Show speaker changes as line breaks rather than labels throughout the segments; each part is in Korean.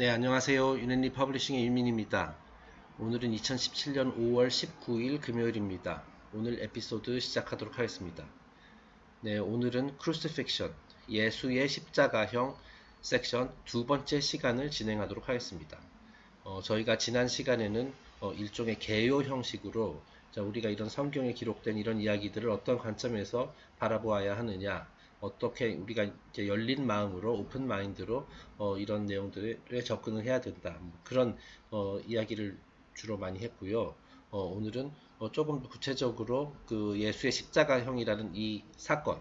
네, 안녕하세요. 유네리 퍼블리싱의 유민입니다. 오늘은 2017년 5월 19일 금요일입니다. 오늘 에피소드 시작하도록 하겠습니다. 네, 오늘은 크루시픽션, 예수의 십자가형 섹션 두 번째 시간을 진행하도록 하겠습니다. 어, 저희가 지난 시간에는 어, 일종의 개요 형식으로 자, 우리가 이런 성경에 기록된 이런 이야기들을 어떤 관점에서 바라보아야 하느냐, 어떻게 우리가 이제 열린 마음으로 오픈 마인드로 어, 이런 내용들에 접근을 해야 된다. 뭐 그런 어, 이야기를 주로 많이 했고요. 어, 오늘은 어, 조금 구체적으로 그 예수의 십자가형이라는 이 사건에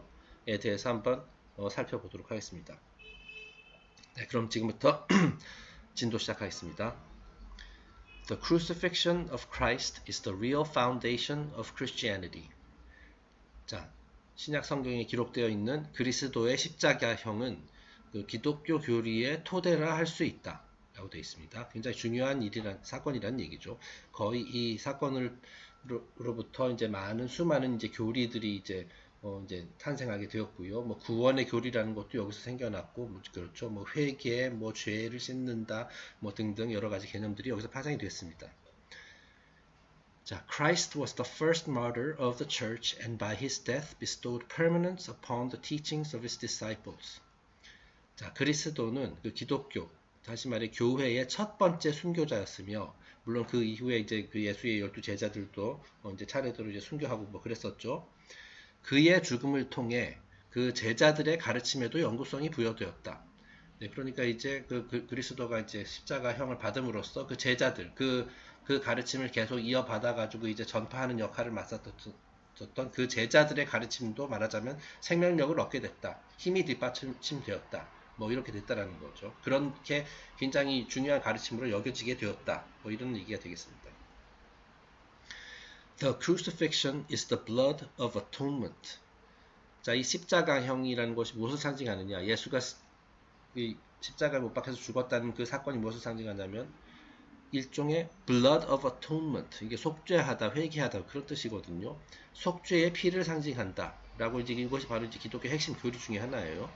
대해서 한번 어, 살펴보도록 하겠습니다. 네, 그럼 지금부터 진도 시작하겠습니다. The crucifixion of Christ is the real foundation of Christianity. 자, 신약 성경에 기록되어 있는 그리스도의 십자가형은 그 기독교 교리의 토대라 할 수 있다. 라고 되어 있습니다. 굉장히 중요한 일이란 사건이란 얘기죠. 거의 이 사건으로부터 이제 많은 수많은 이제 교리들이 이제 어 이제 탄생하게 되었고요. 뭐 구원의 교리라는 것도 여기서 생겨났고 뭐 그렇죠. 뭐 회개, 뭐 죄를 씻는다, 뭐 등등 여러 가지 개념들이 여기서 파생이 됐습니다. 자, Christ was the first martyr of the church and by his death bestowed permanence upon the teachings of his disciples. 자, 그리스도는 그 기독교, 다시 말해 교회의 첫 번째 순교자였으며 물론 그 이후에 이제 그 예수의 열두 제자들도 어 이제 차례대로 이제 순교하고 뭐 그랬었죠. 그의 죽음을 통해 그 제자들의 가르침에도 영구성이 부여되었다. 네, 그러니까 이제 그, 그 그리스도가 이제 십자가형을 받음으로써 그 제자들, 그, 그 가르침을 계속 이어받아 가지고 이제 전파하는 역할을 맡았던 그 제자들의 가르침도 말하자면 생명력을 얻게 됐다. 힘이 뒷받침되었다. 뭐 이렇게 됐다라는 거죠. 그렇게 굉장히 중요한 가르침으로 여겨지게 되었다. 뭐 이런 얘기가 되겠습니다. The crucifixion is the blood of atonement. 자, 이 십자가형이라는 것이 무엇을 상징하느냐? 예수가 이 십자가에 못 박혀서 죽었다는 그 사건이 무엇을 상징하냐면 일종의 blood of atonement 이게 속죄하다 회개하다 그런 뜻이거든요 속죄의 피를 상징한다 라고 이제 이것이 바로 이제 기독교 핵심 교리 중에 하나예요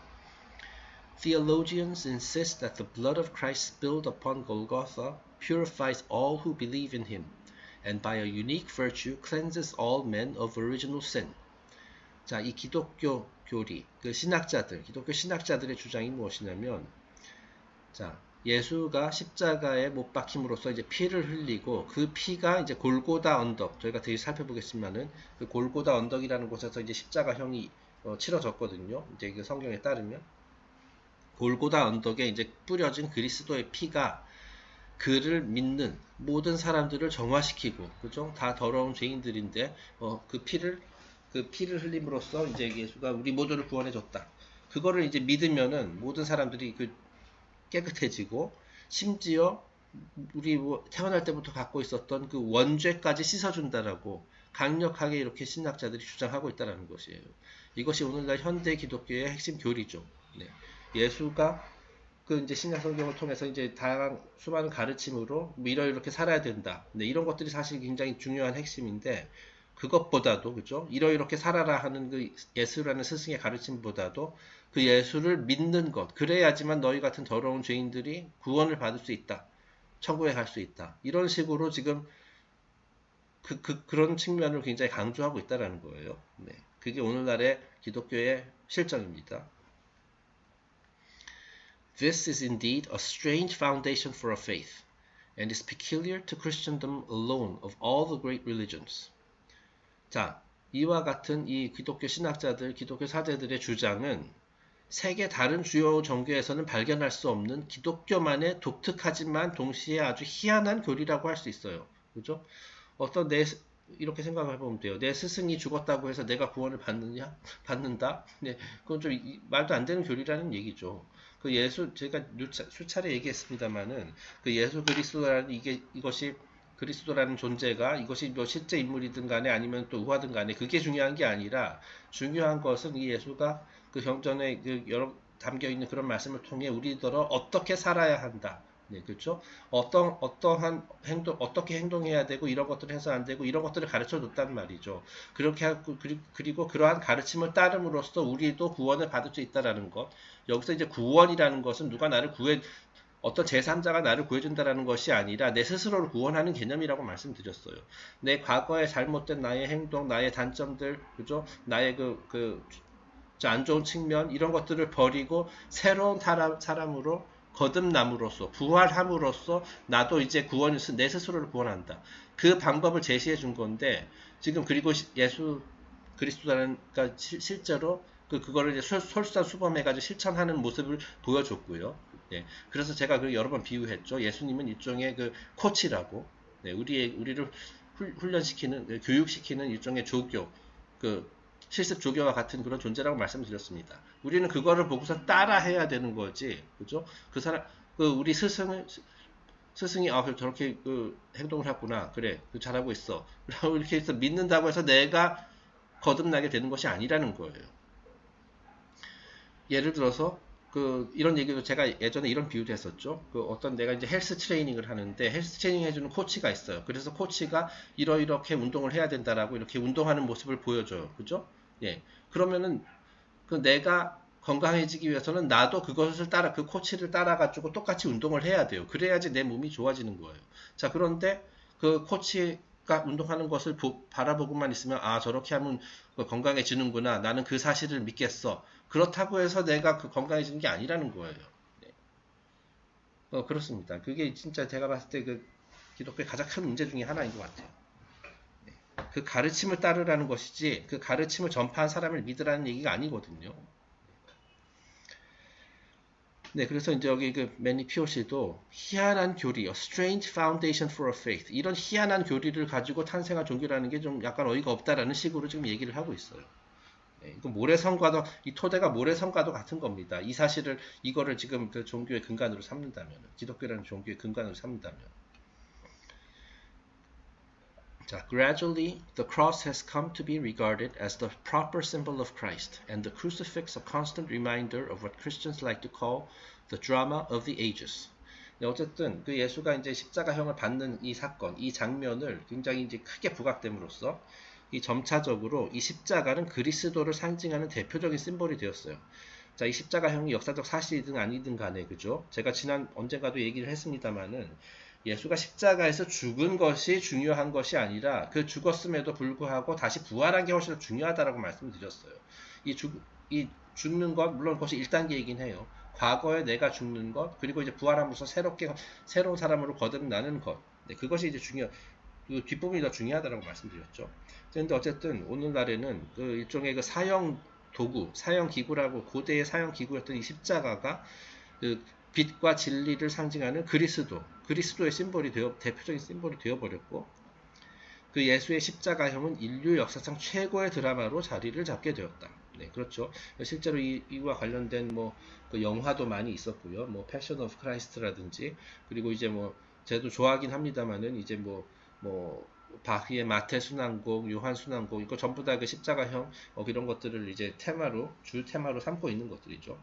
Theologians insist that the blood of Christ spilled upon Golgotha purifies all who believe in him and by a unique virtue cleanses all men of original sin 자, 이 기독교 교리, 그 신학자들, 기독교 신학자들의 주장이 무엇이냐면, 자, 예수가 십자가에 못 박힘으로써 이제 피를 흘리고 그 피가 이제 골고다 언덕, 저희가 뒤에 살펴보겠지만은 그 골고다 언덕이라는 곳에서 이제 십자가형이 어, 치러졌거든요. 이제 그 성경에 따르면 골고다 언덕에 이제 뿌려진 그리스도의 피가 그를 믿는 모든 사람들을 정화시키고, 그죠? 다 더러운 죄인들인데, 어, 그 피를 그 피를 흘림으로써 이제 예수가 우리 모두를 구원해 줬다. 그거를 이제 믿으면은 모든 사람들이 그 깨끗해지고 심지어 우리 뭐 태어날 때부터 갖고 있었던 그 원죄까지 씻어준다라고 강력하게 이렇게 신학자들이 주장하고 있다는 것이에요. 이것이 오늘날 현대 기독교의 핵심 교리죠. 네. 예수가 그 이제 신약 성경을 통해서 이제 다양한 수많은 가르침으로 뭐 이러 이렇게 살아야 된다. 네, 이런 것들이 사실 굉장히 중요한 핵심인데 그것보다도 그죠? 이러이렇게 살아라 하는 그 예수라는 스승의 가르침보다도 그 예수를 믿는 것 그래야지만 너희 같은 더러운 죄인들이 구원을 받을 수 있다. 천국에 갈 수 있다. 이런 식으로 지금 그, 그, 그런 측면을 굉장히 강조하고 있다는 거예요. 네. 그게 오늘날의 기독교의 실정입니다. This is indeed a strange foundation for a faith, and is peculiar to Christendom alone of all the great religions. 자, 이와 같은 이 기독교 신학자들, 기독교 사제들의 주장은 세계 다른 주요 종교에서는 발견할 수 없는 기독교만의 독특하지만 동시에 아주 희한한 교리라고 할 수 있어요. 그죠? 어떤 내 이렇게 생각해 보면 돼요. 내 스승이 죽었다고 해서 내가 구원을 받느냐? 받는다? 네, 그건 좀 말도 안 되는 교리라는 얘기죠. 그 예수 제가 수차례 얘기했습니다만은 그 예수 그리스도라는 이게 이것이 그리스도라는 존재가 이것이 뭐 실제 인물이든 간에 아니면 또 우화든 간에 그게 중요한 게 아니라 중요한 것은 이 예수가 그 경전에 그 여러 담겨 있는 그런 말씀을 통해 우리더러 어떻게 살아야 한다. 네, 그렇죠? 어떤 어떠한 행동 어떻게 행동해야 되고 이런 것들을 해서 안 되고 이런 것들을 가르쳐 줬단 말이죠. 그렇게 하고 그리고 그러한 가르침을 따름으로써 우리도 구원을 받을 수 있다라는 것. 여기서 이제 구원이라는 것은 누가 나를 구해 어떤 제3자가 나를 구해준다라는 것이 아니라 내 스스로를 구원하는 개념이라고 말씀드렸어요. 내 과거의 잘못된 나의 행동, 나의 단점들, 그죠? 나의 그, 그, 안 좋은 측면, 이런 것들을 버리고 새로운 사람, 사람으로 거듭남으로써, 부활함으로써 나도 이제 구원을, 내 스스로를 구원한다. 그 방법을 제시해 준 건데, 지금 그리고 예수 그리스도라는, 그러니까 실제로 그, 그거를 이제 솔 솔수범해가지고 실천하는 모습을 보여줬고요. 예, 그래서 제가 그 여러 번 비유했죠. 예수님은 일종의 그 코치라고, 네, 우리의, 우리를 훈련시키는, 그 교육시키는 일종의 조교, 그 실습 조교와 같은 그런 존재라고 말씀드렸습니다. 우리는 그거를 보고서 따라 해야 되는 거지, 그죠? 그 사람, 그 우리 스승을, 스승이 아 저렇게 그 행동을 했구나 그래 그 잘하고 있어 이렇게 해서 믿는다고 해서 내가 거듭나게 되는 것이 아니라는 거예요 예를 들어서 그 이런 얘기도 제가 예전에 이런 비유도 했었죠. 그 어떤 내가 이제 헬스 트레이닝을 하는데 헬스 트레이닝 해주는 코치가 있어요. 그래서 코치가 이러이렇게 운동을 해야 된다라고 이렇게 운동하는 모습을 보여줘요. 그죠? 예. 그러면은 그 내가 건강해지기 위해서는 나도 그것을 따라 그 코치를 따라가지고 똑같이 운동을 해야 돼요. 그래야지 내 몸이 좋아지는 거예요. 자 그런데 그 코치 가 운동하는 것을 보, 바라보고만 있으면 아 저렇게 하면 건강해지는구나. 나는 그 사실을 믿겠어. 그렇다고 해서 내가 그 건강해지는 게 아니라는 거예요. 네. 어, 그렇습니다. 그게 진짜 제가 봤을 때 그 기독교의 가장 큰 문제 중에 하나인 것 같아요. 네. 그 가르침을 따르라는 것이지 그 가르침을 전파한 사람을 믿으라는 얘기가 아니거든요. 네, 그래서 이제 여기 그 매니 피오시도 희한한 교리, strange foundation for a faith 이런 희한한 교리를 가지고 탄생한 종교라는 게 좀 약간 어이가 없다라는 식으로 지금 얘기를 하고 있어요. 네, 그 모래성과도 이 토대가 모래성과도 같은 겁니다. 이 사실을 이거를 지금 그 종교의 근간으로 삼는다면, 기독교라는 종교의 근간으로 삼는다면. 자, gradually the cross has come to be regarded as the proper symbol of Christ, and the crucifix a constant reminder of what Christians like to call the drama of the ages. 네, 어쨌든 그 예수가 이제 십자가형을 받는 이 사건, 이 장면을 굉장히 이제 크게 부각됨으로써 이 점차적으로 이 십자가는 그리스도를 상징하는 대표적인 심볼이 되었어요. 자, 이 십자가형이 역사적 사실이든 아니든 간에, 그죠? 제가 지난 언젠가도 얘기를 했습니다만은 예수가 십자가에서 죽은 것이 중요한 것이 아니라 그 죽었음에도 불구하고 다시 부활한 게 훨씬 더 중요하다라고 말씀드렸어요. 이, 죽, 이 죽는 것, 물론 그것이 1단계이긴 해요. 과거에 내가 죽는 것, 그리고 이제 부활하면서 새롭게, 새로운 사람으로 거듭나는 것. 네, 그것이 이제 중요, 그 뒷부분이 더 중요하다고 말씀드렸죠. 그런데 어쨌든 오늘날에는 그 일종의 그 사형 도구, 사형 기구라고 고대의 사형 기구였던 이 십자가가 그 빛과 진리를 상징하는 그리스도, 그리스도의 심볼이 되어 대표적인 심볼이 되어 버렸고 그 예수의 십자가형은 인류 역사상 최고의 드라마로 자리를 잡게 되었다. 네, 그렇죠. 실제로 이, 이와 관련된 뭐, 그 영화도 많이 있었고요. 뭐, 패션 오브 크라이스트라든지, 그리고 이제 뭐, 제도 좋아하긴 합니다만은, 이제 뭐, 뭐 바흐의 마태 순환곡, 요한 순환곡 이거 전부 다 그 십자가형 어, 이런 것들을 이제 테마로 줄 테마로 삼고 있는 것들이죠.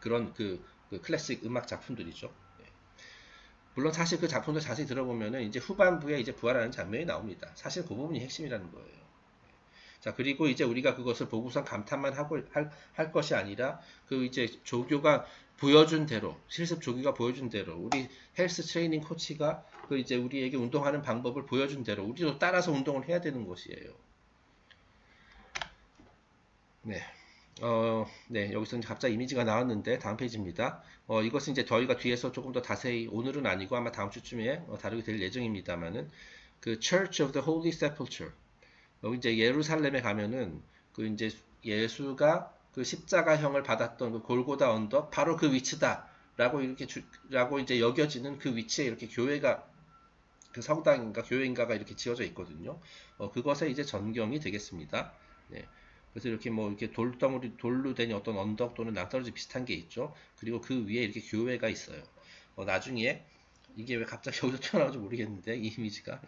그런 그, 그 클래식 음악 작품들이죠. 네. 물론 사실 그 작품들 자세히 들어보면은 이제 후반부에 이제 부활하는 장면이 나옵니다. 사실 그 부분이 핵심이라는 거예요. 자, 그리고 이제 우리가 그것을 보고선 감탄만 하고 할, 할 것이 아니라 그 이제 조교가 보여준 대로, 실습 조교가 보여준 대로, 우리 헬스 트레이닝 코치가 그 이제 우리에게 운동하는 방법을 보여준 대로 우리도 따라서 운동을 해야 되는 것이에요. 네. 어, 네, 여기서 이제 갑자기 이미지가 나왔는데 다음 페이지입니다. 어, 이것은 이제 저희가 뒤에서 조금 더 자세히 오늘은 아니고 아마 다음 주쯤에 어, 다루게 될 예정입니다만은 그 Church of the Holy Sepulchre 여기 이제 예루살렘에 가면은 그 이제 예수가 그 십자가형을 받았던 그 골고다 언덕 바로 그 위치다라고 이렇게 주, 라고 이제 여겨지는 그 위치에 이렇게 교회가 그 성당인가 교회인가가 이렇게 지어져 있거든요. 어, 그것에 이제 전경이 되겠습니다. 네. 그래서 이렇게 뭐 이렇게 돌덩어리 돌로 된 어떤 언덕 또는 낭떠러지 비슷한 게 있죠. 그리고 그 위에 이렇게 교회가 있어요. 어, 나중에 이게 왜 갑자기 여기서 튀어나오는지 모르겠는데 이 이미지가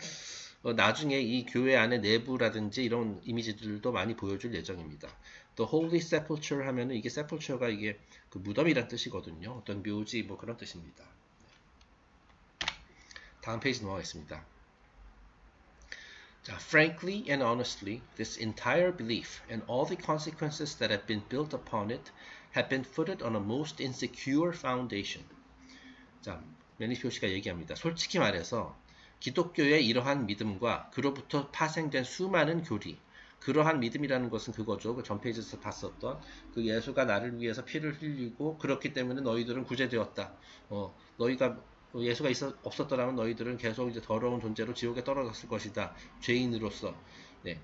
어, 나중에 이 교회 안의 내부라든지 이런 이미지들도 많이 보여줄 예정입니다. The Holy Sepulchre 하면은 이게 sepulture가 이게 그 무덤이란 뜻이거든요. 어떤 묘지 뭐 그런 뜻입니다. 다음 페이지 넘어가겠습니다. 자, frankly and honestly, this entire belief and all the consequences that have been built upon it have been footed on a most insecure foundation. 자, 매니표 시가 얘기합니다. 솔직히 말해서 기독교의 이러한 믿음과 그로부터 파생된 수많은 교리, 그러한 믿음이라는 것은 그거죠. 그 전 페이지에서 봤었던 그 예수가 나를 위해서 피를 흘리고 그렇기 때문에 너희들은 구제되었다. 어, 너희가 예수가 있어, 없었더라면 너희들은 계속 이제 더러운 존재로 지옥에 떨어졌을 것이다. 죄인으로서. 네.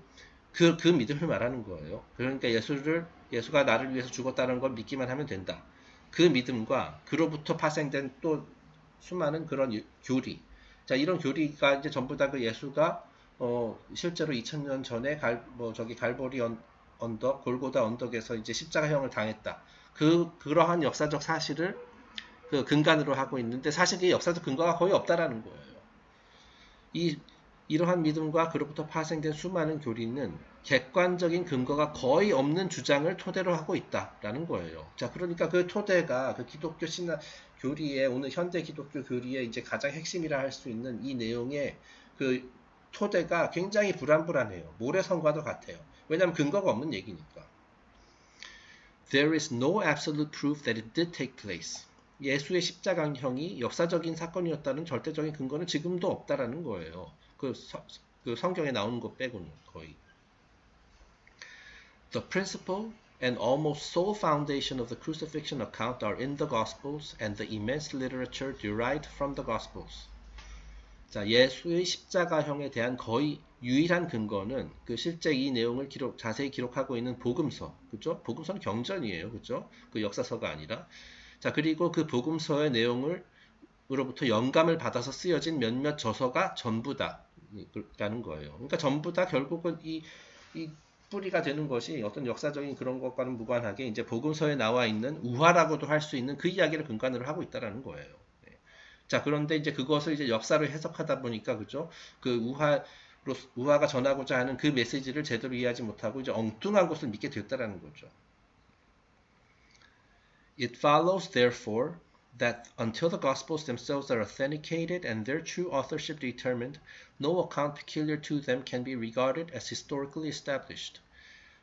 그, 그 믿음을 말하는 거예요. 그러니까 예수를, 예수가 나를 위해서 죽었다는 걸 믿기만 하면 된다. 그 믿음과 그로부터 파생된 또 수많은 그런 교리. 자, 이런 교리가 이제 전부 다 그 예수가 어, 실제로 2000년 전에 갈, 뭐 저기 갈보리 언, 언덕, 골고다 언덕에서 이제 십자가형을 당했다. 그, 그러한 역사적 사실을 그 근간으로 하고 있는데 사실 이 역사적 근거가 거의 없다라는 거예요. 이 이러한 믿음과 그로부터 파생된 수많은 교리는 객관적인 근거가 거의 없는 주장을 토대로 하고 있다라는 거예요. 자, 그러니까 그 토대가 그 기독교 신화 교리의 오늘 현대 기독교 교리의 이제 가장 핵심이라 할 수 있는 이 내용의 그 토대가 굉장히 불안불안해요. 모래성과도 같아요. 왜냐하면 근거가 없는 얘기니까. There is no absolute proof that it did take place. 예수의 십자가형이 역사적인 사건이었다는 절대적인 근거는 지금도 없다라는 거예요. 그, 서, 그 성경에 나오는 것 빼고는 거의. The principle and almost sole foundation of the crucifixion account are in the Gospels and the immense literature derived from the Gospels. 자, 예수의 십자가형에 대한 거의 유일한 근거는 그 실제 이 내용을 기록, 자세히 기록하고 있는 복음서, 그죠? 복음서는 경전이에요, 그죠? 그 역사서가 아니라. 자, 그리고 그 복음서의 내용을 으로부터 영감을 받아서 쓰여진 몇몇 저서가 전부 다. 라는 거예요. 그러니까 전부 다 결국은 이, 이 뿌리가 되는 것이 어떤 역사적인 그런 것과는 무관하게 이제 복음서에 나와 있는 우화라고도 할 수 있는 그 이야기를 근간으로 하고 있다라는 거예요. 네. 자, 그런데 이제 그것을 이제 역사로 해석하다 보니까 그죠? 그 우화 로 우화가 전하고자 하는 그 메시지를 제대로 이해하지 못하고 이제 엉뚱한 것을 믿게 되었다라는 거죠. It follows therefore that until the Gospels themselves are authenticated and their true authorship determined, no account peculiar to them can be regarded as historically established.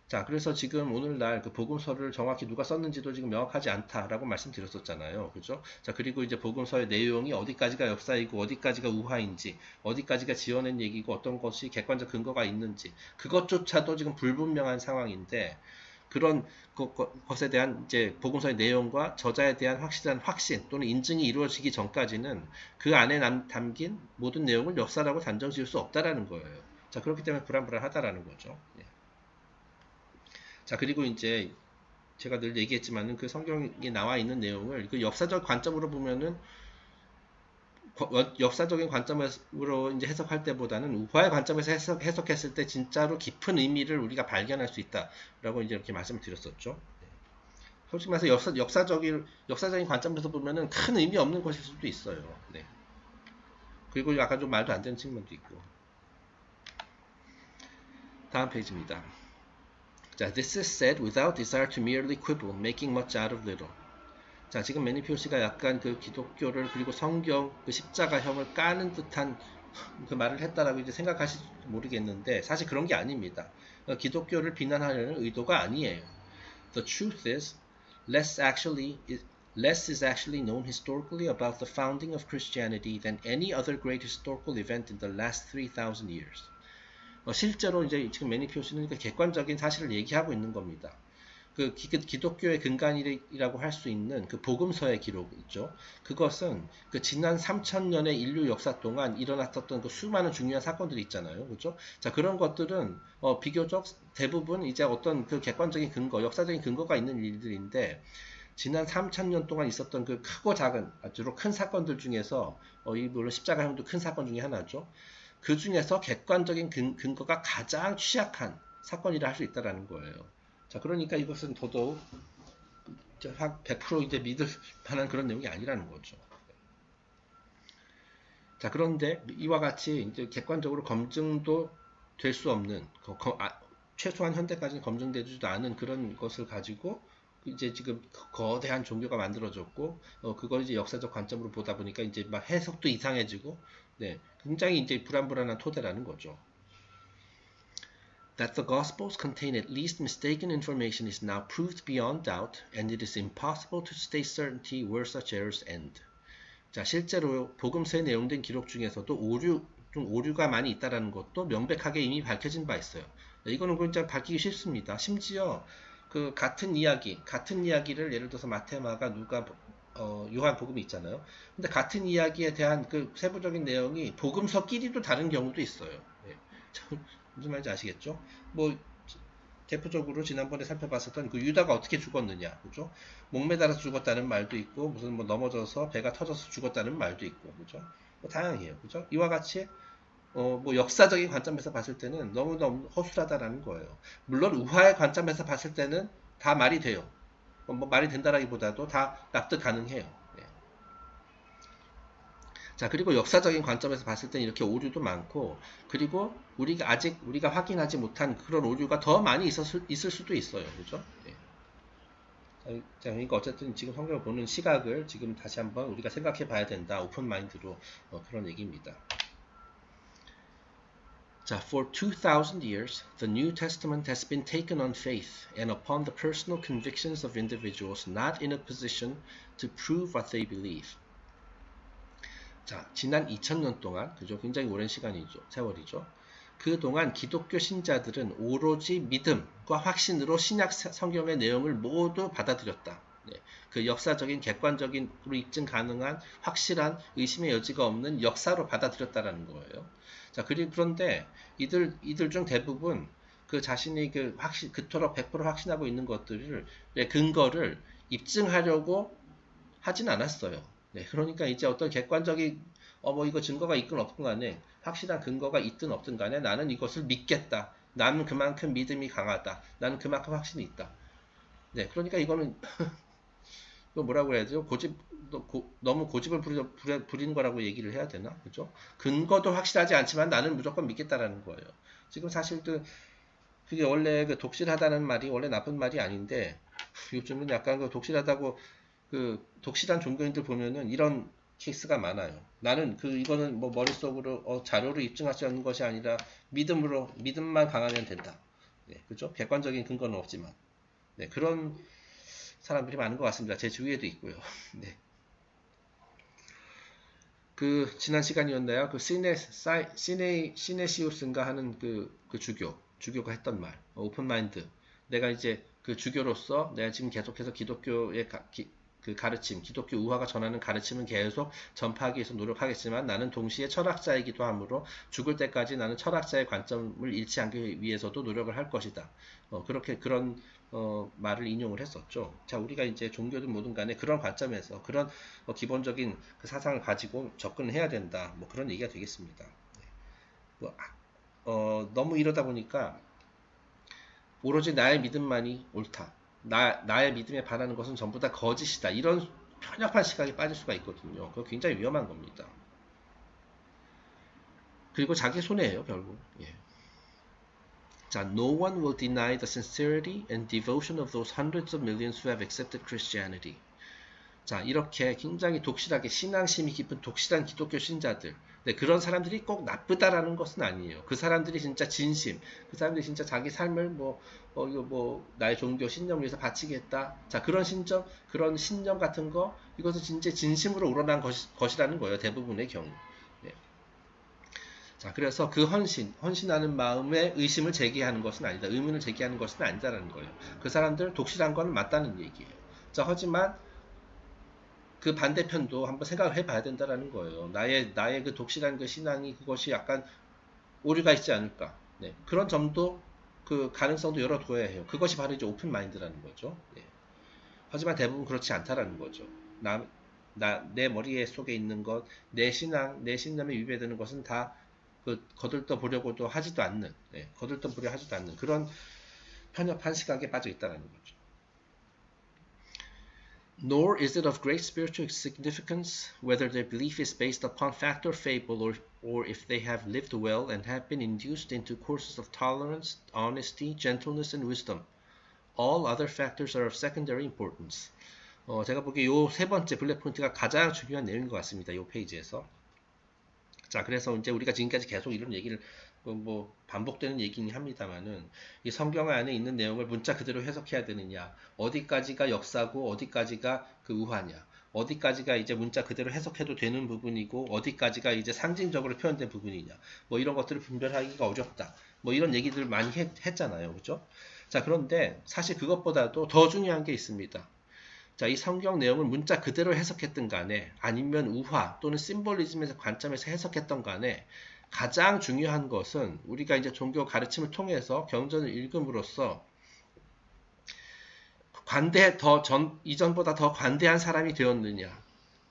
자, 그래서 지금 오늘날 그 복음서를 정확히 누가 썼는지도 지금 명확하지 않다라고 말씀드렸었잖아요. 그죠? 자, 그리고 이제 복음서의 내용이 어디까지가 역사이고 어디까지가 우화인지, 어디까지가 지어낸 얘기고 어떤 것이 객관적 근거가 있는지, 그것조차도 지금 불분명한 상황인데, 그런 것에 대한 이제 복음서의 내용과 저자에 대한 확실한 확신 또는 인증이 이루어지기 전까지는 그 안에 남, 담긴 모든 내용을 역사라고 단정 지을 수 없다라는 거예요. 자 그렇기 때문에 불안불안하다라는 거죠. 예. 자 그리고 이제 제가 늘 얘기했지만은 그 성경에 나와 있는 내용을 그 역사적 관점으로 보면은 역사적인 관점으로 이제 해석할 때보다는 우화의 관점에서 해석, 해석했을 때 진짜로 깊은 의미를 우리가 발견할 수 있다라고 이제 이렇게 말씀을 드렸었죠. 네. 솔직히 말해서 역사, 역사적인 역사적인 관점에서 보면은 큰 의미 없는 것일 수도 있어요. 네. 그리고 약간 좀 말도 안 되는 측면도 있고. 다음 페이지입니다. 자, this is said without desire to merely quibble, making much out of little. 자, 지금 매니표 시가 약간 그 기독교를 그리고 성경 그 십자가형을 까는 듯한 그 말을 했다라고 이제 생각하실지 모르겠는데 사실 그런 게 아닙니다. 어, 기독교를 비난하려는 의도가 아니에요. The truth is, less actually less is actually known historically about the founding of Christianity than any other great historical event in the last 3,000 years. 어, 실제로 이제 지금 매니표시는 그 객관적인 사실을 얘기하고 있는 겁니다. 그 기독교의 근간이라고 할 수 있는 그 복음서의 기록 있죠. 그것은 그 지난 3천년의 인류 역사 동안 일어났었던 그 수많은 중요한 사건들이 있잖아요. 그렇죠? 자, 그런 것들은 어, 비교적 대부분 이제 어떤 그 객관적인 근거, 역사적인 근거가 있는 일들인데 지난 3천년 동안 있었던 그 크고 작은 아주 큰 사건들 중에서 어, 이 물론 십자가형도 큰 사건 중에 하나죠. 그 중에서 객관적인 근, 근거가 가장 취약한 사건이라 할 수 있다라는 거예요. 자, 그러니까 이것은 더더욱 100% 이제 믿을 만한 그런 내용이 아니라는 거죠. 자, 그런데 이와 같이 이제 객관적으로 검증도 될 수 없는, 아, 최소한 현대까지는 검증되지도 않은 그런 것을 가지고 이제 지금 거대한 종교가 만들어졌고, 어, 그걸 이제 역사적 관점으로 보다 보니까 이제 막 해석도 이상해지고, 네, 굉장히 이제 불안불안한 토대라는 거죠. That the Gospels contain at least mistaken information is now proved beyond doubt, and it is impossible to state certainty where such errors end. 자, 실제로 복음서에 내용된 기록 중에서도 오류, 좀 오류가 많이 있다는 것도 명백하게 이미 밝혀진 바 있어요. 네, 이거는 굉장히 밝히기 쉽습니다. 심지어 그 같은 이야기, 같은 이야기를 예를 들어서 마테마가 누가 어, 요한 복음이 있잖아요. 근데 같은 이야기에 대한 그 세부적인 내용이 복음서끼리도 다른 경우도 있어요. 네. 무슨 말인지 아시겠죠? 뭐 대표적으로 지난번에 살펴봤었던 그 유다가 어떻게 죽었느냐, 그죠? 목매달아서 죽었다는 말도 있고, 무슨 뭐 넘어져서 배가 터져서 죽었다는 말도 있고, 그죠? 뭐 다양해요, 그죠? 이와 같이 어, 뭐 역사적인 관점에서 봤을 때는 너무너무 허술하다라는 거예요. 물론 우화의 관점에서 봤을 때는 다 말이 돼요. 뭐 말이 된다라기보다도 다 납득 가능해요. 네. 자 그리고 역사적인 관점에서 봤을 때는 이렇게 오류도 많고 그리고 우리가 아직 우리가 확인하지 못한 그런 오류가 더 많이 있었을, 있을 수도 있어요. 그죠? 네. 자, 그러니까 어쨌든 지금 성경을 보는 시각을 지금 다시 한번 우리가 생각해 봐야 된다. 오픈 마인드로 어, 그런 얘기입니다. 자, for 2000 years, the New Testament has been taken on faith and upon the personal convictions of individuals not in a position to prove what they believe. 자, 지난 2000년 동안, 그죠? 굉장히 오랜 시간이죠. 세월이죠. 그동안 기독교 신자들은 오로지 믿음과 확신으로 신약 성경의 내용을 모두 받아들였다. 네, 그 역사적인 객관적인으로 입증 가능한 확실한 의심의 여지가 없는 역사로 받아들였다라는 거예요. 자, 그런데 이들, 이들 중 대부분 그 자신이 그 확신, 그토록 100% 확신하고 있는 것들을, 근거를 입증하려고 하진 않았어요. 네, 그러니까 이제 어떤 객관적인, 어, 뭐 이거 증거가 있든 없든 간에, 확실한 근거가 있든 없든 간에 나는 이것을 믿겠다. 나는 그만큼 믿음이 강하다. 나는 그만큼 확신이 있다. 네, 그러니까 이거는, 또 뭐라고 해야 되죠? 고집, 고, 너무 고집을 부리, 부리, 부리는 거라고 얘기를 해야 되나? 그죠? 근거도 확실하지 않지만 나는 무조건 믿겠다라는 거예요. 지금 사실 그, 그게 원래 그 독실하다는 말이 원래 나쁜 말이 아닌데, 요즘은 약간 그 독실하다고 그 독실한 종교인들 보면은 이런 케이스가 많아요. 나는 그 이거는 뭐 머릿속으로 어, 자료로 입증할 수 있는 것이 아니라 믿음으로 믿음만 강하면 된다. 네, 그죠? 객관적인 근거는 없지만 네, 그런 사람들이 많은 것 같습니다. 제 주위에도 있고요. 네. 그 지난 시간이었나요? 그 시네 사이, 시네 시네시우스인가 하는 그, 그 주교 주교가 했던 말 어, 오픈 마인드. 내가 이제 그 주교로서 내가 지금 계속해서 기독교의 가, 기, 그 가르침, 기독교 우화가 전하는 가르침은 계속 전파하기 위해서 노력하겠지만 나는 동시에 철학자이기도 하므로 죽을 때까지 나는 철학자의 관점을 잃지 않기 위해서도 노력을 할 것이다. 어, 그렇게 그런 어, 말을 인용을 했었죠. 자, 우리가 이제 종교든 뭐든 간에 그런 관점에서 그런 어, 기본적인 그 사상을 가지고 접근을 해야 된다. 뭐 그런 얘기가 되겠습니다. 네. 뭐, 아, 어, 너무 이러다 보니까 오로지 나의 믿음만이 옳다. 나, 나의 믿음에 반하는 것은 전부 다 거짓이다. 이런 편협한 시각에 빠질 수가 있거든요. 그거 굉장히 위험한 겁니다. 그리고 자기 손해예요, 결국. 예. 자, no one will deny the sincerity and devotion of those hundreds of millions who have accepted Christianity. 자, 이렇게 굉장히 독실하게 신앙심이 깊은 독실한 기독교 신자들. 네, 그런 사람들이 꼭 나쁘다라는 것은 아니에요. 그 사람들이 진짜 진심, 그 사람들이 진짜 자기 삶을 뭐, 어, 이거 뭐, 나의 종교 신념을 위해서 바치겠다. 자, 그런 신점, 그런 신념 같은 거, 이것은 진짜 진심으로 우러난 것, 것이라는 거예요. 대부분의 경우. 자, 그래서 그 헌신, 헌신하는 마음에 의심을 제기하는 것은 아니다. 의문을 제기하는 것은 아니다라는 거예요. 그 사람들 독실한 건 맞다는 얘기예요. 자, 하지만 그 반대편도 한번 생각을 해봐야 된다라는 거예요. 나의 나의 그 독실한 그 신앙이 그것이 약간 오류가 있지 않을까. 네, 그런 점도 그 가능성도 열어둬야 해요. 그것이 바로 이제 오픈 마인드라는 거죠. 네. 하지만 대부분 그렇지 않다라는 거죠. 나, 나, 내 머리에 속에 있는 것, 내 신앙, 내 신념에 위배되는 것은 다 그 거들떠 보려고도 하지도 않는, 예, 거들떠 보려 하지도 않는 그런 편협한 시각에 빠져 있다는 거죠. Nor is it of great spiritual significance whether their belief is based upon fact or fable, or, or if they have lived well and have been induced into courses of tolerance, honesty, gentleness, and wisdom. All other factors are of secondary importance. 어, 제가 보기에 이 세 번째 블랙 포인트가 가장 중요한 내용인 것 같습니다. 이 페이지에서. 자, 그래서 이제 우리가 지금까지 계속 이런 얘기를 뭐, 뭐 반복되는 얘기긴 합니다만은 이 성경 안에 있는 내용을 문자 그대로 해석해야 되느냐, 어디까지가 역사고 어디까지가 그 우화냐, 어디까지가 이제 문자 그대로 해석해도 되는 부분이고 어디까지가 이제 상징적으로 표현된 부분이냐 뭐 이런 것들을 분별하기가 어렵다 뭐 이런 얘기들 많이 했, 했잖아요. 그죠? 자 그런데 사실 그것보다도 더 중요한 게 있습니다. 자, 이 성경 내용을 문자 그대로 해석했던 간에 아니면 우화 또는 심볼리즘에서 관점에서 해석했던 간에 가장 중요한 것은 우리가 이제 종교 가르침을 통해서 경전을 읽음으로써 관대 더 전 이전보다 더 관대한 사람이 되었느냐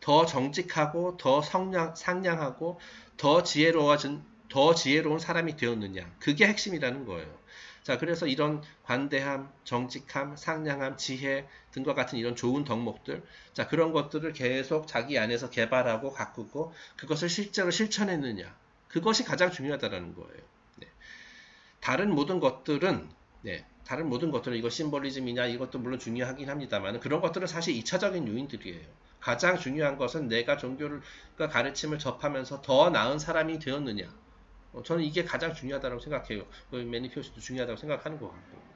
더 정직하고 더 성량, 상냥하고 더 지혜로워진 더 지혜로운 사람이 되었느냐 그게 핵심이라는 거예요. 자, 그래서 이런 관대함, 정직함, 상냥함, 지혜 등과 같은 이런 좋은 덕목들, 자, 그런 것들을 계속 자기 안에서 개발하고 가꾸고 그것을 실제로 실천했느냐. 그것이 가장 중요하다는 거예요. 네. 다른 모든 것들은, 네, 다른 모든 것들은 이거 심볼리즘이냐 이것도 물론 중요하긴 합니다만 그런 것들은 사실 2차적인 요인들이에요. 가장 중요한 것은 내가 종교를 가르침을 접하면서 더 나은 사람이 되었느냐. 어, 저는 이게 가장 중요하다고 생각해요. 그 매니표시도 중요하다고 생각하는 것 같고.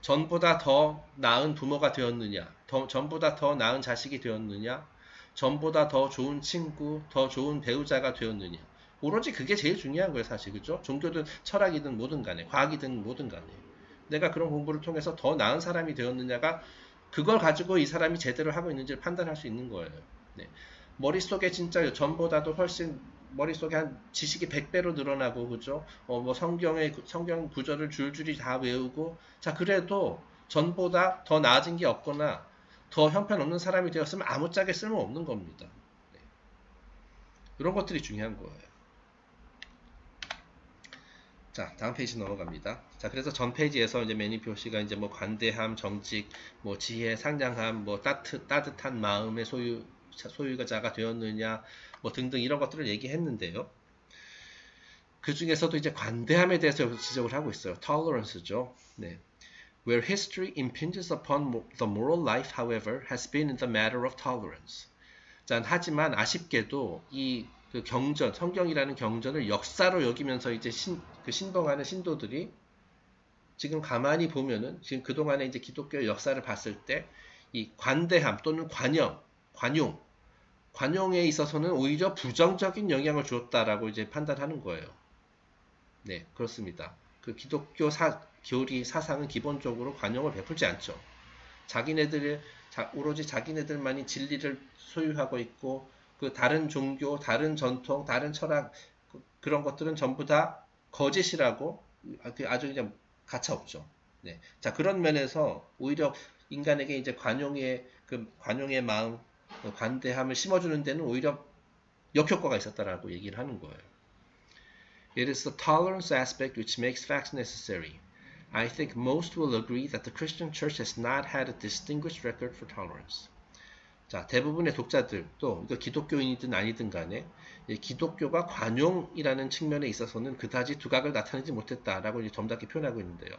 전보다 더 나은 부모가 되었느냐, 더, 전보다 더 나은 자식이 되었느냐, 전보다 더 좋은 친구, 더 좋은 배우자가 되었느냐. 오로지 그게 제일 중요한 거예요, 사실. 그죠? 종교든 철학이든 뭐든 간에, 과학이든 뭐든 간에. 내가 그런 공부를 통해서 더 나은 사람이 되었느냐가 그걸 가지고 이 사람이 제대로 하고 있는지를 판단할 수 있는 거예요. 네. 머릿속에 진짜 전보다도 훨씬 머릿속에 한 지식이 100배로 늘어나고 그죠? 어, 뭐 성경의 성경 구절을 줄줄이 다 외우고 자 그래도 전보다 더 나아진 게 없거나 더 형편없는 사람이 되었으면 아무짝에 쓸모없는 겁니다. 네. 이런 것들이 중요한 거예요. 자, 다음 페이지 넘어갑니다. 자, 그래서 전 페이지에서 이제 매니 표시가 이제 뭐 관대함, 정직, 뭐 지혜, 상냥함, 뭐 따뜻, 따뜻한 마음의 소유, 소유자가 되었느냐, 뭐 등등 이런 것들을 얘기했는데요. 그 중에서도 이제 관대함에 대해서 지적을 하고 있어요. tolerance죠. 네. Where history impinges upon the moral life, however, has been in the matter of tolerance. 자, 하지만 아쉽게도 이 그 경전, 성경이라는 경전을 역사로 여기면서 이제 신, 그 신봉하는 신도들이 지금 가만히 보면은 지금 그동안에 이제 기독교 역사를 봤을 때 이 관대함 또는 관영, 관용 관용에 있어서는 오히려 부정적인 영향을 주었다라고 이제 판단하는 거예요. 네, 그렇습니다. 그 기독교 사, 교리 사상은 기본적으로 관용을 베풀지 않죠. 자기네들의 오로지 자기네들만이 진리를 소유하고 있고 그 다른 종교, 다른 전통, 다른 철학 그, 런 것들은 전부 다 거짓이라고 그 아주 그냥 가차 없죠. 네. 자 그런 면에서 오히려 인간에게 이제 관용의 그 관용의 마음 관대함을 심어주는 데는 오히려 역효과가 있었다라고 얘기를 하는 거예요. It is the tolerance aspect which makes facts necessary. I think most will agree that the Christian Church has not had a distinguished record for tolerance. 자, 대부분의 독자들, 또 기독교인이든 아니든 간에 기독교가 관용이라는 측면에 있어서는 그다지 두각을 나타내지 못했다라고 이제 점답게 표현하고 있는데요.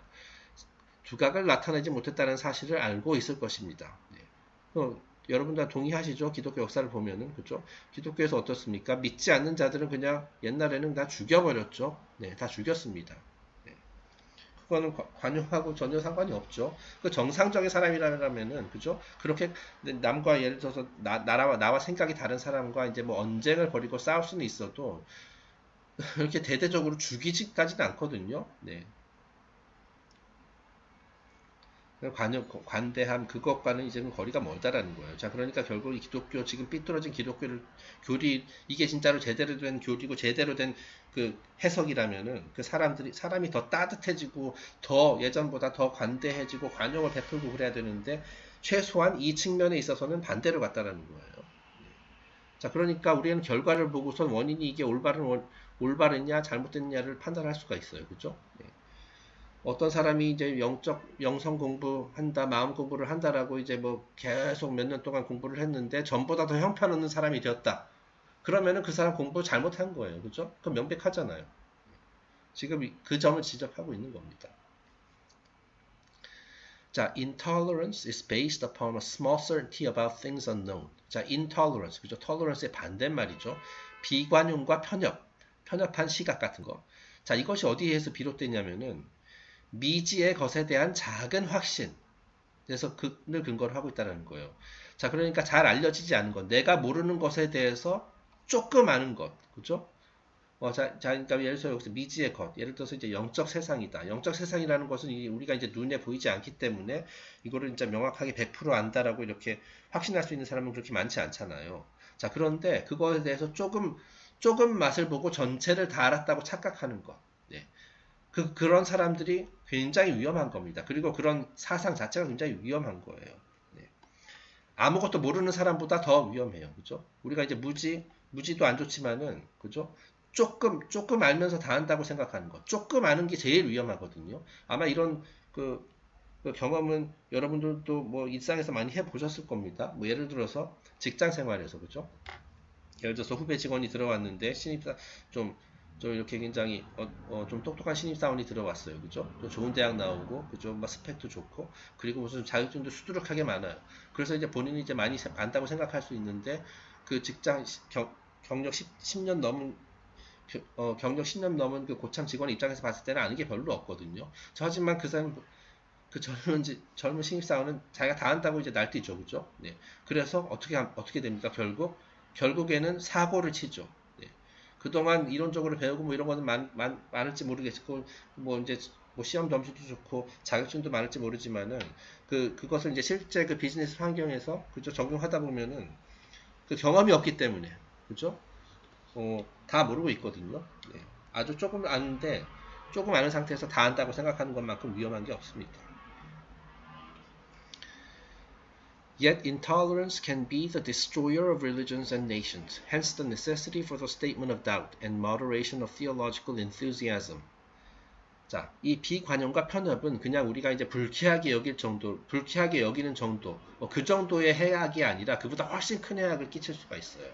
두각을 나타내지 못했다는 사실을 알고 있을 것입니다. 네. 여러분 다 동의하시죠? 기독교 역사를 보면은 그죠? 기독교에서 어떻습니까? 믿지 않는 자들은 그냥 옛날에는 다 죽여버렸죠. 네, 다 죽였습니다. 네. 그거는 관용하고 전혀 상관이 없죠. 그 정상적인 사람이라면은 그죠? 그렇게 남과 예를 들어서 나, 나라와 나와 생각이 다른 사람과 이제 뭐 언쟁을 벌이고 싸울 수는 있어도 이렇게 대대적으로 죽이지까지는 않거든요. 네. 관여, 관대함 그것과는 이제는 거리가 멀다라는 거예요. 자, 그러니까 결국 이 기독교 지금 삐뚤어진 기독교를 교리 이게 진짜로 제대로 된 교리고 제대로 된 그 해석이라면은 그 사람들이 사람이 더 따뜻해지고 더 예전보다 더 관대해지고 관용을 베풀고 그래야 되는데 최소한 이 측면에 있어서는 반대로 갔다라는 거예요. 자, 그러니까 우리는 결과를 보고선 원인이 이게 올바른 올바르냐 잘못됐냐를 판단할 수가 있어요. 그죠? 네. 어떤 사람이 이제 영적 영성 공부한다, 마음 공부를 한다라고 이제 뭐 계속 몇 년 동안 공부를 했는데 전보다 더 형편없는 사람이 되었다. 그러면은 그 사람 공부 잘못한 거예요. 그죠? 그 명백하잖아요. 지금 그 점을 지적하고 있는 겁니다. 자, intolerance is based upon a small certainty about things unknown. 자, intolerance, 그죠? tolerance의 반대말이죠. 비관용과 편협, 편협한 시각 같은 거. 자, 이것이 어디에서 비롯됐냐면은 미지의 것에 대한 작은 확신. 그래서 그를 근거로 하고 있다는 거예요. 자, 그러니까 잘 알려지지 않은 것, 내가 모르는 것에 대해서 조금 아는 것, 그죠? 어, 자, 자, 그러니까 예를 들어서 여기서 미지의 것, 예를 들어서 이제 영적 세상이다. 영적 세상이라는 것은 이- 우리가 이제 눈에 보이지 않기 때문에 이거를 진짜 명확하게 100% 안다라고 이렇게 확신할 수 있는 사람은 그렇게 많지 않잖아요. 자, 그런데 그거에 대해서 조금, 조금 맛을 보고 전체를 다 알았다고 착각하는 것. 네. 그, 그런 사람들이 굉장히 위험한 겁니다. 그리고 그런 사상 자체가 굉장히 위험한 거예요. 네. 아무것도 모르는 사람보다 더 위험해요. 그죠? 우리가 이제 무지, 무지도 안 좋지만은, 그죠? 조금, 조금 알면서 다 안다고 생각하는 것. 조금 아는 게 제일 위험하거든요. 아마 이런, 그, 그 경험은 여러분들도 뭐 일상에서 많이 해보셨을 겁니다. 뭐 예를 들어서 직장 생활에서, 그죠? 예를 들어서 후배 직원이 들어왔는데 신입사, 좀, 좀 이렇게 굉장히 어, 어, 좀 똑똑한 신입사원이 들어왔어요. 그죠? 또 좋은 대학 나오고, 그죠? 막 스펙도 좋고, 그리고 무슨 자격증도 수두룩하게 많아요. 그래서 이제 본인이 이제 많이 세- 안다고 생각할 수 있는데, 그 직장, 시- 경, 경력 10, 년 넘은, 겨- 어, 경력 10년 넘은 그 고참 직원 입장에서 봤을 때는 아는 게 별로 없거든요. 저 하지만 그 사람, 그 젊은, 지- 젊은 신입사원은 자기가 다 안다고 이제 날뛰죠. 그죠? 네. 그래서 어떻게, 함- 어떻게 됩니까? 결국, 결국에는 사고를 치죠. 네. 그동안 이론적으로 배우고 뭐 이런 거는 많, 많, 많을지 모르겠고, 뭐 이제 뭐 시험 점수도 좋고 자격증도 많을지 모르지만은 그, 그것을 이제 실제 그 비즈니스 환경에서 그죠? 적용하다 보면은 그 경험이 없기 때문에 그죠? 어, 다 모르고 있거든요. 네. 아주 조금 아는데 조금 아는 상태에서 다 안다고 생각하는 것만큼 위험한 게 없습니다. Yet intolerance can be the destroyer of religions and nations, hence the necessity for the statement of doubt and moderation of theological enthusiasm. 자, 이 비관용과 편협은 그냥 우리가 이제 불쾌하게 여길 정도, 불쾌하게 여기는 정도, 뭐 그 정도의 해악이 아니라 그보다 훨씬 큰 해악을 끼칠 수가 있어요.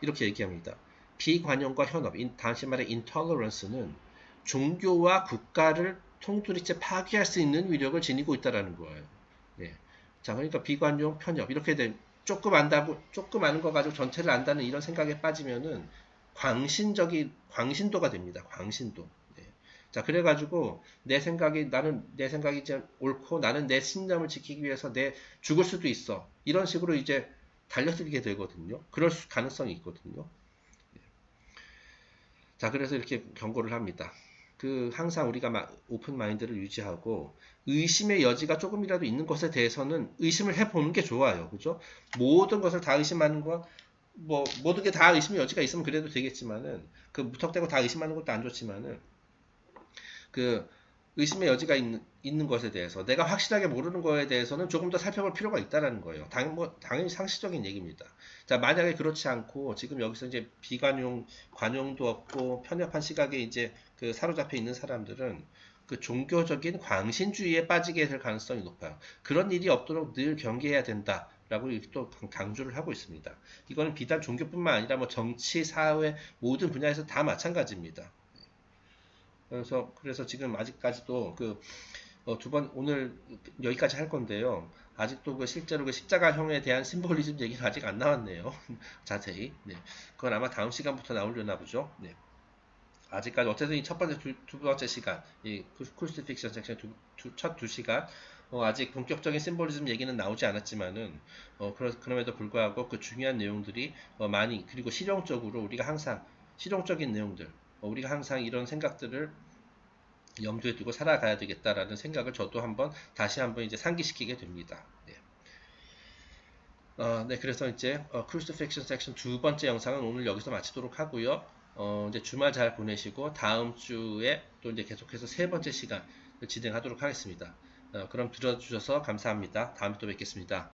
이렇게 얘기합니다. 비관용과 현업, 인- 다시 말해 intolerance는 종교와 국가를 통두리째 파괴할 수 있는 위력을 지니고 있다라는 거예요. 예. 자, 그러니까 비관용, 편협 이렇게 된 조금 안다고 조금 아는 거 가지고 전체를 안다는 이런 생각에 빠지면은 광신적인 광신도가 됩니다. 광신도. 예. 자, 그래가지고 내 생각이 나는 내 생각이 이제 옳고 나는 내 신념을 지키기 위해서 내 죽을 수도 있어. 이런 식으로 이제 달려들게 되거든요. 그럴 수- 가능성이 있거든요. 예. 자, 그래서 이렇게 경고를 합니다. 그 항상 우리가 마- 오픈 마인드를 유지하고 의심의 여지가 조금이라도 있는 것에 대해서는 의심을 해보는 게 좋아요. 그죠? 모든 것을 다 의심하는 건, 뭐, 모든 게 다 의심의 여지가 있으면 그래도 되겠지만은, 그 무턱대고 다 의심하는 것도 안 좋지만은, 그, 의심의 여지가 있는, 있는 것에 대해서, 내가 확실하게 모르는 거에 대해서는 조금 더 살펴볼 필요가 있다라는 거예요. 당, 뭐, 당연히 상식적인 얘기입니다. 자, 만약에 그렇지 않고, 지금 여기서 이제 비관용, 관용도 없고, 편협한 시각에 이제 그 사로잡혀 있는 사람들은, 그 종교적인 광신주의에 빠지게 될 가능성이 높아요. 그런 일이 없도록 늘 경계해야 된다 라고 이렇게 또 강조를 하고 있습니다. 이거는 비단 종교뿐만 아니라 뭐 정치, 사회 모든 분야에서 다 마찬가지입니다. 그래서 그래서 지금 아직까지도 그두번 오늘 여기까지 할 건데요. 아직도 그 실제로 그 십자가형에 대한 심볼리즘 얘기가 아직 안 나왔네요. 자세히. 네. 그건 아마 다음 시간부터 나오려나 보죠. 네. 아직까지 어쨌든 이 첫 번째 두, 두 번째 시간 이 크루시픽션 섹션 첫두 시간 어, 아직 본격적인 심볼리즘 얘기는 나오지 않았지만은 어, 그러, 그럼에도 불구하고 그 중요한 내용들이 어, 많이 그리고 실용적으로 우리가 항상 실용적인 내용들 어, 우리가 항상 이런 생각들을 염두에 두고 살아가야 되겠다라는 생각을 저도 한번 다시 한번 이제 상기시키게 됩니다. 네. 어, 네, 그래서 이제 어, 크루시픽션 섹션 두 번째 영상은 오늘 여기서 마치도록 하고요. 어, 이제 주말 잘 보내시고 다음 주에 또 이제 계속해서 세 번째 시간 진행하도록 하겠습니다. 어, 그럼 들어주셔서 감사합니다. 다음에 또 뵙겠습니다.